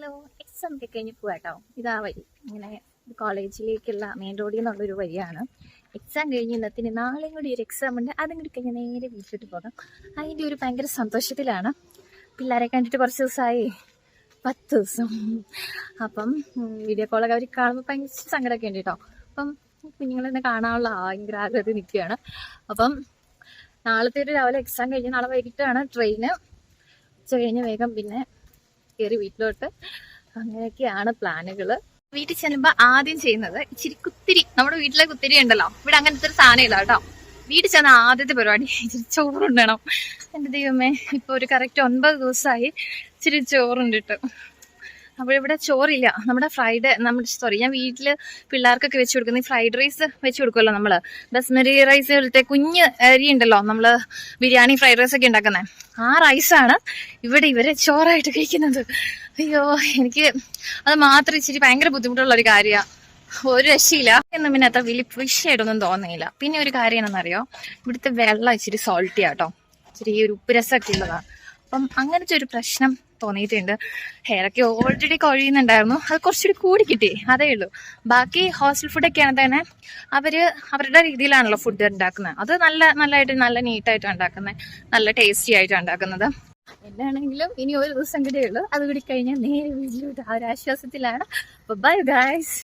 Hello exam ഒക്കെ കഴിഞ്ഞ് പോവാട്ടോ. ഇതാ വഴി. ഇങ്ങനെ കോളേജിലേക്കുള്ള മെയിൻ റോഡിൽ നിന്നുള്ളൊരു വഴിയാണ്. എക്സാം കഴിഞ്ഞ് ഇന്നത്തിന് നാളെയും കൂടി ഒരു എക്സാം ഉണ്ട്. അതും കൂടി കഴിഞ്ഞ് നേരെ വീട്ടിലോട്ട് പോകാം. അതിന്റെ ഒരു ഭയങ്കര സന്തോഷത്തിലാണ്. പിള്ളേരെ കണ്ടിട്ട് കുറച്ച് ദിവസമായി പത്ത് ദിവസം. അപ്പം വീഡിയോ കോളൊക്കെ അവർ കാണുമ്പോൾ ഭയങ്കര സങ്കടമൊക്കെ ഉണ്ട് കേട്ടോ. അപ്പം കുഞ്ഞുങ്ങളെന്നെ കാണാനുള്ള ഭയങ്കര ആഗ്രഹത്തിൽ നിൽക്കുകയാണ്. അപ്പം നാളത്തെ ഒരു രാവിലെ എക്സാം കഴിഞ്ഞ് നാളെ വൈകിട്ടാണ് ട്രെയിന് ഉച്ച കഴിഞ്ഞ് വേഗം പിന്നെ കയറി വീട്ടിലോട്ട്. അങ്ങനെയൊക്കെയാണ് പ്ലാനുകൾ വീട്ടിൽ ചെല്ലുമ്പോ ആദ്യം ചെയ്യുന്നത് ഇച്ചിരി കുത്തിരി. നമ്മുടെ വീട്ടിലെ കുത്തിരി ഉണ്ടല്ലോ. ഇവിടെ അങ്ങനത്തെ ഒരു സാധനം ഇല്ല കേട്ടോ. വീട്ടിൽ ചെന്ന ആദ്യത്തെ പരിപാടി. ഇച്ചിരി ചോറുണ്ടണം എന്റെ ദൈവമേ ഇപ്പൊ ഒരു കറക്റ്റ് ഒൻപത് ദിവസമായി ഇച്ചിരി ചോറുണ്ട് ഇട്ട് അപ്പോൾ ഇവിടെ ചോറില്ല. നമ്മുടെ ഫ്രൈഡ് നമ്മുടെ സോറി ഞാൻ വീട്ടിൽ പിള്ളേർക്കൊക്കെ വെച്ച് കൊടുക്കുന്ന ഫ്രൈഡ് റൈസ് വെച്ച് കൊടുക്കുമല്ലോ നമ്മൾ ബസ്മതി റൈസ് പോലത്തെ കുഞ്ഞ് അരി ഉണ്ടല്ലോ നമ്മൾ ബിരിയാണി ഫ്രൈഡ് റൈസ് ഒക്കെ ഉണ്ടാക്കുന്നത് ആ റൈസാണ് ഇവിടെ ഇവരെ ചോറായിട്ട് കഴിക്കുന്നത്. അയ്യോ എനിക്ക് അത് മാത്രം ഇച്ചിരി ഭയങ്കര ബുദ്ധിമുട്ടുള്ള ഒരു കാര്യമാണ് ഒരു രക്ഷയില്ല. എന്ന് പിന്നെ അത്ര വലിയ വിഷയമായിട്ടൊന്നും തോന്നിയില്ല. പിന്നെ ഒരു കാര്യം എന്നറിയോ ഇവിടുത്തെ വെള്ളം ഇച്ചിരി സോൾട്ടി ആട്ടോ ഇച്ചിരി ഒരു ഉപ്പുരസമൊക്കെ ഉള്ളതാണ് അപ്പം അങ്ങനത്തെ ഒരു പ്രശ്നം തോന്നിയിട്ടുണ്ട്. ഹെയറൊക്കെ ഓൾറെഡി കൊഴിയുന്നുണ്ടായിരുന്നു. അത് കുറച്ചുകൂടി കൂടി കിട്ടി. അതേ ഉള്ളൂ. ബാക്കി ഹോസ്റ്റൽ ഫുഡൊക്കെ ആണെങ്കിൽ തന്നെ അവർ അവരുടെ രീതിയിലാണല്ലോ ഫുഡ് ഉണ്ടാക്കുന്നത്. അത് നല്ല നല്ലതായിട്ട് നല്ല നീറ്റായിട്ടാണ് ഉണ്ടാക്കുന്നത്. നല്ല ടേസ്റ്റി ആയിട്ടാണ് ഉണ്ടാക്കുന്നത്. എന്നാണെങ്കിലും ഇനി ഒരു ദിവസം കൂടെ ഉള്ളൂ. അത് കൂടി കഴിഞ്ഞാൽ നേരെ വീട്ടിലോട്ട് ആ ഒരു ആശ്വാസത്തിലാണ്. Bye guys